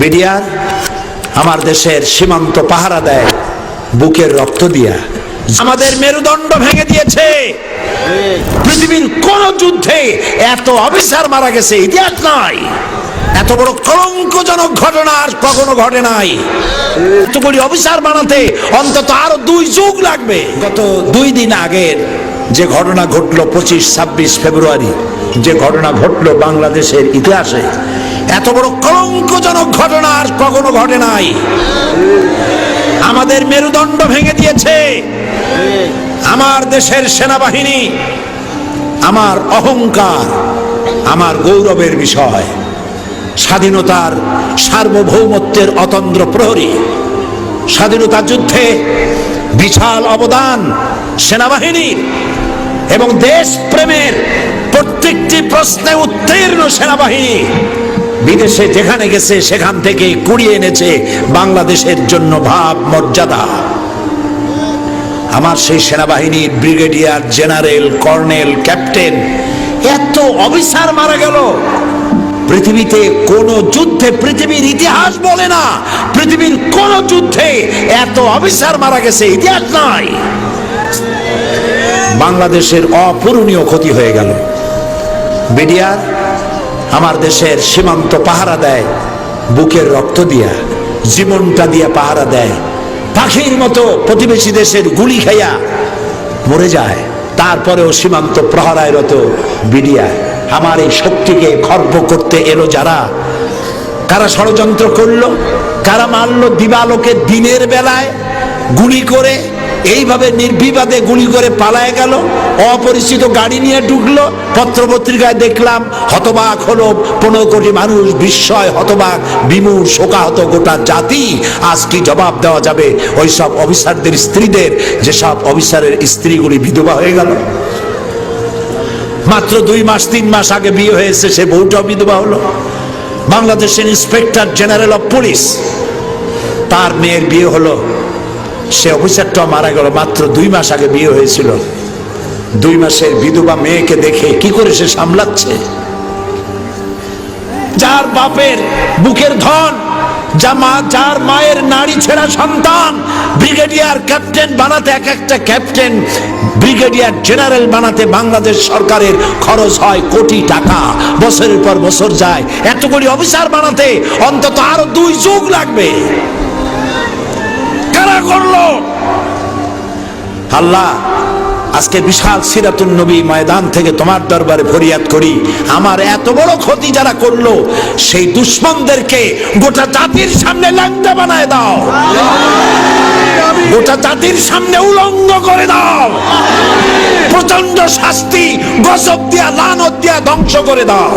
BDR আমার দেশের সীমান্ত পাহারা দেয়, বুকের রক্ত দিয়া। আমাদের মেরুদণ্ড ভেঙে দিয়েছে। পৃথিবীর কোন যুদ্ধে এত অফিসার মারা গেছে, ইতিহাস নাই। এত বড় কলঙ্কজনক ঘটনা আর কখনো ঘটে নাই। এতগুলি অফিসার বানাতে অন্তত আরও দুই যুগ লাগবে। গত দুই দিন আগের যে ঘটনা ঘটলো পঁচিশ ছাব্বিশ ফেব্রুয়ারি, যে ঘটনা ঘটলো বাংলাদেশের ইতিহাসে এত বড় কলঙ্কজনক ঘটনা আর কখনো ঘটে নাই। আমাদের মেরুদণ্ড ভেঙে দিয়েছে। আমার দেশের সেনাবাহিনী, আমার অহংকার, আমার গৌরবের বিষয়। স্বাধীনতার সার্বভৌমত্বের অতন্দ্র প্রহরী, স্বাধীনতা যুদ্ধে বিশাল অবদান সেনাবাহিনীর এবং দেশ প্রেমের প্রত্যেকটি প্রশ্নে উত্তীর্ণ সেনাবাহিনী। বিদেশে যেখানে গেছে, সেখান থেকে কুড়িয়ে এনেছে বাংলাদেশের জন্য ভাব, মর্যাদা। আমার সেই সেনাবাহিনীর ব্রিগেডিয়ার জেনারেল, কর্নেল, ক্যাপ্টেন, এত অফিসার মারা গেল। পৃথিবীতে কোন যুদ্ধে, পৃথিবীর ইতিহাস বলে না, পৃথিবীর কোন যুদ্ধে এত অফিসার মারা গেছে, ইতিহাস নাই। বাংলাদেশের অপূরণীয় ক্ষতি হয়ে গেল। বিডিআর আমার দেশের সীমান্ত পাহারা দেয়, বুকের রক্ত দিয়া, জীবনটা দিয়া পাহারা দেয়। পাখির মতো প্রতিবেশী দেশের গুলি খাইয়া মরে যায়। তারপরেও সীমান্ত প্রহরায়রত বিডিআর আমার এই শক্তিকে খর্ব করতে এলো যারা। কারা ষড়যন্ত্র করল, কারা মারলো দিবালোকে দিনের বেলায় গুলি করে এইভাবে নির্বিবাদে গুলি করে পালায় গেল, অপরিচিত গাড়ি নিয়ে ঢুকলো, পত্রপত্রিকায় দেখলাম হতবাক হলো পনেরো কোটি মানুষ, বিস্ময়, হতবাক বিমূর শোকাহত গোটা জাতি। আজ কি জবাব দেওয়া যাবে ওই সব অফিসারদের, স্ত্রীদের? যেসব অফিসারের স্ত্রীগুলি বিধবা হয়ে গেল। মাত্র দুই মাস, তিন মাস আগে বিয়ে হয়েছে, সে বউটাও বিধবা হলো। বাংলাদেশের ইন্সপেক্টর জেনারেল অফ পুলিশ, তার মেয়ের বিয়ে হলো। সে অফিসারটা মারা গেল, মাত্র দুই মাস আগে বিয়ে হয়েছিল। দুই মাসের বিধবা মেয়েকে দেখে কি করে সে সামলাচ্ছে? যার বাপের বুকের ধন, যা মা, যার মায়ের নারী ছেঁড়া সন্তান, ব্রিগেডিয়ার ক্যাপ্টেন বানাতে, এক একটা ক্যাপ্টেন ব্রিগেডিয়ার জেনারেল বানাতে বাংলাদেশ সরকারের খরচ হয় কোটি টাকা। বছরের পর বছর যায় এত কোটি অফিসার বানাতে অন্তত আরও দুই যুগ লাগবে। কারা করল। আল্লাহ, আজকে বিশাল সিরাতুন নবী ময়দান থেকে তোমার দরবারে ফরিয়াদ করি। আমার এত বড় ক্ষতি যারা করল, সেই দুশ্মনদেরকে গোটা জাতির সামনে ল্যাংটা বানায় দাও। গোটা জাতির সামনে উলঙ্গ করে দাও। প্রচণ্ড শাস্তি, গজব দিয়া, লানত দিয়া ধ্বংস করে দাও।